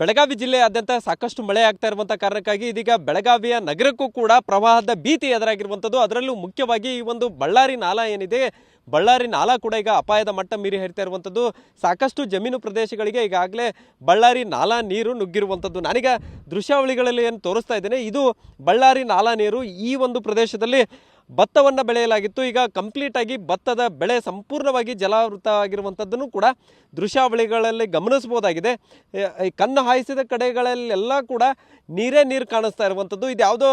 ಬೆಳಗಾವಿ ಜಿಲ್ಲೆಯಾದ್ಯಂತ ಸಾಕಷ್ಟು ಮಳೆ ಆಗ್ತಾ ಇರುವಂಥ ಕಾರಣಕ್ಕಾಗಿ ಇದೀಗ ಬೆಳಗಾವಿಯ ನಗರಕ್ಕೂ ಕೂಡ ಪ್ರವಾಹದ ಭೀತಿ ಎದುರಾಗಿರುವಂಥದ್ದು ಅದರಲ್ಲೂ ಮುಖ್ಯವಾಗಿ ಈ ಒಂದು ಬಳ್ಳಾರಿ ನಾಲ ಏನಿದೆ, ಬಳ್ಳಾರಿ ನಾಲ ಕೂಡ ಈಗ ಅಪಾಯದ ಮಟ್ಟ ಮೀರಿ ಹರಿತಾ ಇರುವಂಥದ್ದು ಸಾಕಷ್ಟು ಜಮೀನು ಪ್ರದೇಶಗಳಿಗೆ ಈಗಾಗಲೇ ಬಳ್ಳಾರಿ ನಾಲಾ ನೀರು ನುಗ್ಗಿರುವಂಥದ್ದು ನಾನೀಗ ದೃಶ್ಯಾವಳಿಗಳಲ್ಲಿ ಏನು ತೋರಿಸ್ತಾ ಇದ್ದೇನೆ, ಇದು ಬಳ್ಳಾರಿ ನಾಲಾ ನೀರು ಈ ಒಂದು ಪ್ರದೇಶದಲ್ಲಿ ಭತ್ತವನ್ನು ಬೆಳೆಯಲಾಗಿತ್ತು. ಈಗ ಕಂಪ್ಲೀಟ್ ಆಗಿ ಭತ್ತದ ಬೆಳೆ ಸಂಪೂರ್ಣವಾಗಿ ಜಲಾವೃತ ಆಗಿರುವಂಥದ್ದನ್ನು ಕೂಡ ದೃಶ್ಯಾವಳಿಗಳಲ್ಲಿ ಈ ಕಣ್ಣು ಹಾಯಿಸಿದ ಕಡೆಗಳಲ್ಲೆಲ್ಲ ಕೂಡ ನೀರೇ ನೀರು ಕಾಣಿಸ್ತಾ ಇರುವಂಥದ್ದು ಇದು ಯಾವುದೋ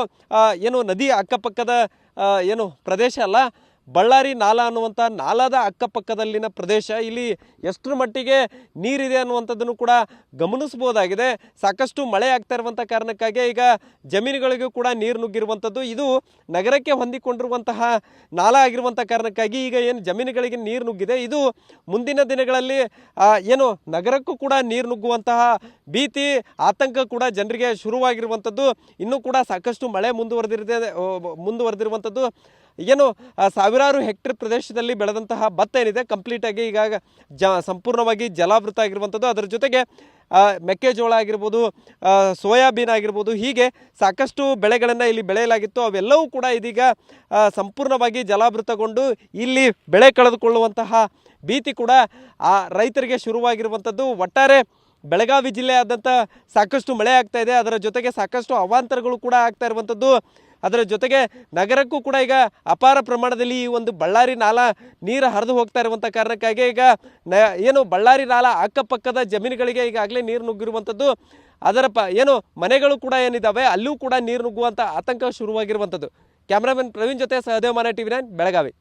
ಏನು ನದಿ ಅಕ್ಕಪಕ್ಕದ ಏನು ಪ್ರದೇಶ ಅಲ್ಲ. ಬಳ್ಳಾರಿ ನಾಲಾ ಅನ್ನುವಂಥ ನಾಲದ ಅಕ್ಕಪಕ್ಕದಲ್ಲಿನ ಪ್ರದೇಶ. ಇಲ್ಲಿ ಎಷ್ಟರ ಮಟ್ಟಿಗೆ ನೀರಿದೆ ಅನ್ನುವಂಥದ್ದನ್ನು ಕೂಡ ಗಮನಿಸ್ಬೋದಾಗಿದೆ ಸಾಕಷ್ಟು ಮಳೆ ಆಗ್ತಾ ಇರುವಂಥ ಕಾರಣಕ್ಕಾಗಿ ಈಗ ಜಮೀನುಗಳಿಗೂ ಕೂಡ ನೀರು ನುಗ್ಗಿರುವಂಥದ್ದು. ಇದು ನಗರಕ್ಕೆ ಹೊಂದಿಕೊಂಡಿರುವಂತಹ ನಾಲಾ ಆಗಿರುವಂಥ ಕಾರಣಕ್ಕಾಗಿ ಈಗ ಏನು ಜಮೀನುಗಳಿಗೆ ನೀರು ನುಗ್ಗಿದೆ. ಇದು ಮುಂದಿನ ದಿನಗಳಲ್ಲಿ ಏನು ನಗರಕ್ಕೂ ಕೂಡ ನೀರು ನುಗ್ಗುವಂತಹ ಭೀತಿ, ಆತಂಕ ಕೂಡ ಜನರಿಗೆ ಶುರುವಾಗಿರುವಂಥದ್ದು. ಇನ್ನೂ ಕೂಡ ಸಾಕಷ್ಟು ಮಳೆ ಮುಂದುವರೆದಿರದೆ ಮುಂದುವರೆದಿರುವಂಥದ್ದು. ಏನು ಸಾವಿರಾರು ಹೆಕ್ಟೇರ್ ಪ್ರದೇಶದಲ್ಲಿ ಬೆಳೆದಂತಹ ಭತ್ತ ಏನಿದೆ ಕಂಪ್ಲೀಟ್ ಆಗಿ ಈಗ ಜ, ಸಂಪೂರ್ಣವಾಗಿ ಜಲಾವೃತ ಆಗಿರುವಂಥದ್ದು. ಅದರ ಜೊತೆಗೆ ಮೆಕ್ಕೆಜೋಳ ಆಗಿರ್ಬೋದು ಸೋಯಾಬೀನ್ ಆಗಿರ್ಬೋದು, ಹೀಗೆ ಸಾಕಷ್ಟು ಬೆಳೆಗಳನ್ನು ಇಲ್ಲಿ ಬೆಳೆಯಲಾಗಿತ್ತು. ಅವೆಲ್ಲವೂ ಕೂಡ ಇದೀಗ ಸಂಪೂರ್ಣವಾಗಿ ಜಲಾವೃತಗೊಂಡು ಇಲ್ಲಿ ಬೆಳೆ ಕಳೆದುಕೊಳ್ಳುವಂತಹ ಭೀತಿ ಕೂಡ, ಆ, ರೈತರಿಗೆ ಶುರುವಾಗಿರುವಂಥದ್ದು. ಒಟ್ಟಾರೆ ಬೆಳಗಾವಿ ಜಿಲ್ಲೆಯಾದಂಥ ಸಾಕಷ್ಟು ಮಳೆ ಆಗ್ತಾ ಇದೆ. ಅದರ ಜೊತೆಗೆ ಸಾಕಷ್ಟು ಅವಾಂತರಗಳು ಕೂಡ ಆಗ್ತಾ ಇರುವಂಥದ್ದು. ಅದರ ಜೊತೆಗೆ ನಗರಕ್ಕೂ ಕೂಡ ಈಗ ಅಪಾರ ಪ್ರಮಾಣದಲ್ಲಿ ಈ ಒಂದು ಬಳ್ಳಾರಿ ನಾಲ ನೀರು ಹರಿದು ಹೋಗ್ತಾ ಇರುವಂಥ ಕಾರಣಕ್ಕಾಗಿ ಈಗ ನ, ಏನು ಬಳ್ಳಾರಿ ನಾಲ ಅಕ್ಕಪಕ್ಕದ ಜಮೀನುಗಳಿಗೆ ಈಗಾಗಲೇ ನೀರು ನುಗ್ಗಿರುವಂಥದ್ದು ಅದರ ಪ, ಏನು ಮನೆಗಳು ಕೂಡ ಏನಿದ್ದಾವೆ ಅಲ್ಲೂ ಕೂಡ ನೀರು ನುಗ್ಗುವಂಥ ಆತಂಕ ಶುರುವಾಗಿರುವಂಥದ್ದು ಕ್ಯಾಮ್ರಾಮನ್ ಪ್ರವೀಣ್ ಜೊತೆ ಸಹದೇವ ಮಾನ ಟಿವಿ ನೈನ್, ಬೆಳಗಾವಿ.